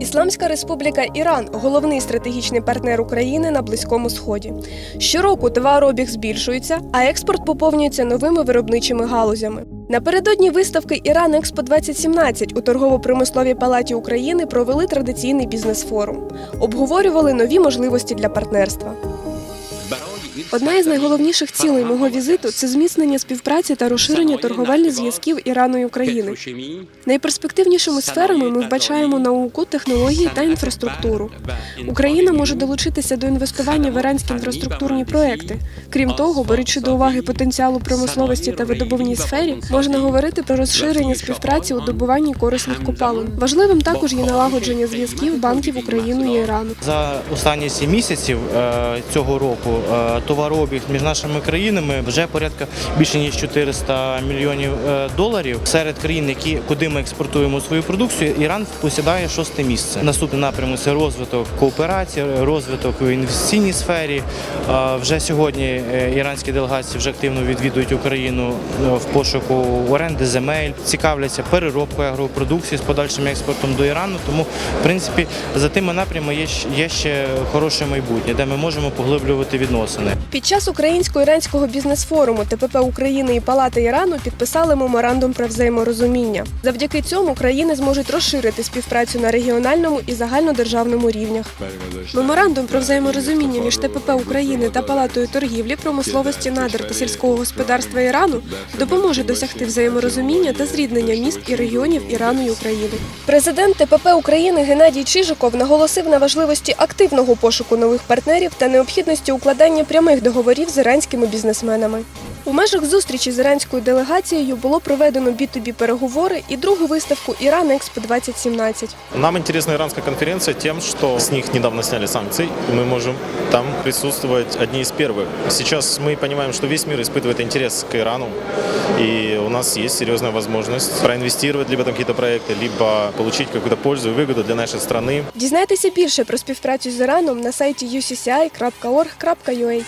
Ісламська Республіка Іран головний стратегічний партнер України на Близькому Сході. Щороку товарообіг збільшується, а експорт поповнюється новими виробничими галузями. Напередодні виставки Іран Експо 2017 у торгово-промисловій палаті України провели традиційний бізнес-форум. Обговорювали нові можливості для партнерства. Одна із найголовніших цілей мого візиту це зміцнення співпраці та розширення торговельних зв'язків Ірану і України. Найперспективнішими сферами ми вбачаємо науку, технології та інфраструктуру. Україна може долучитися до інвестування в іранські інфраструктурні проекти. Крім того, беручи до уваги потенціалу промисловості та видобувній сфері, можна говорити про розширення співпраці у добуванні корисних копалин. Важливим також є налагодження зв'язків банків України і Ірану. За останні сім місяців е, цього року е, товарообіг між нашими країнами вже порядка більше ніж 400 мільйонів е, доларів. Серед країн, які куди ми експортуємо свою продукцію, Іран посідає шосте місце. Наступний напрямок це розвиток кооперації, розвиток в інвестиційній сфері. Е, Вже сьогодні е, іранські делегації вже активно відвідують Україну в пошуку оренди земель, цікавляться переробкою агропродукції з подальшим експортом до Ірану. Тому, в принципі, за тими напрямами є ще хороше майбутнє, де ми можемо поглиблювати відносини. Під час українсько-іранського бізнес-форуму ТПП України і Палати Ірану підписали меморандум про взаєморозуміння. Завдяки цьому країни зможуть розширити співпрацю на регіональному і загальнодержавному рівнях. Меморандум про взаєморозуміння між ТПП України та Палатою торгівлі, промисловості надр та сільського господарства Ірану допоможе досягти взаєморозуміння та зріднення міст і регіонів Ірану і України. Президент ТПП України Геннадій Чижиков наголосив на важливості активного пошуку нових партнерів та необхідності укладання прямих договорів з іранськими бізнесменами. У межах зустрічі з іранською делегацією було проведено B2B переговори і другу виставку Іран Експо 2017 Нам интересна иранская конференция тем, что с них недавно сняли санкции, и мы можем там присутствовать одни из первых. Сейчас мы понимаем, что весь мир испытывает интерес к Ирану, и у нас есть серьезная возможность проинвестировать либо там какие-то проекты, либо получить какую-то пользу и выгоду для нашей страны. Дізнайтеся більше про співпрацю з Іраном на сайті ucci.org.ua.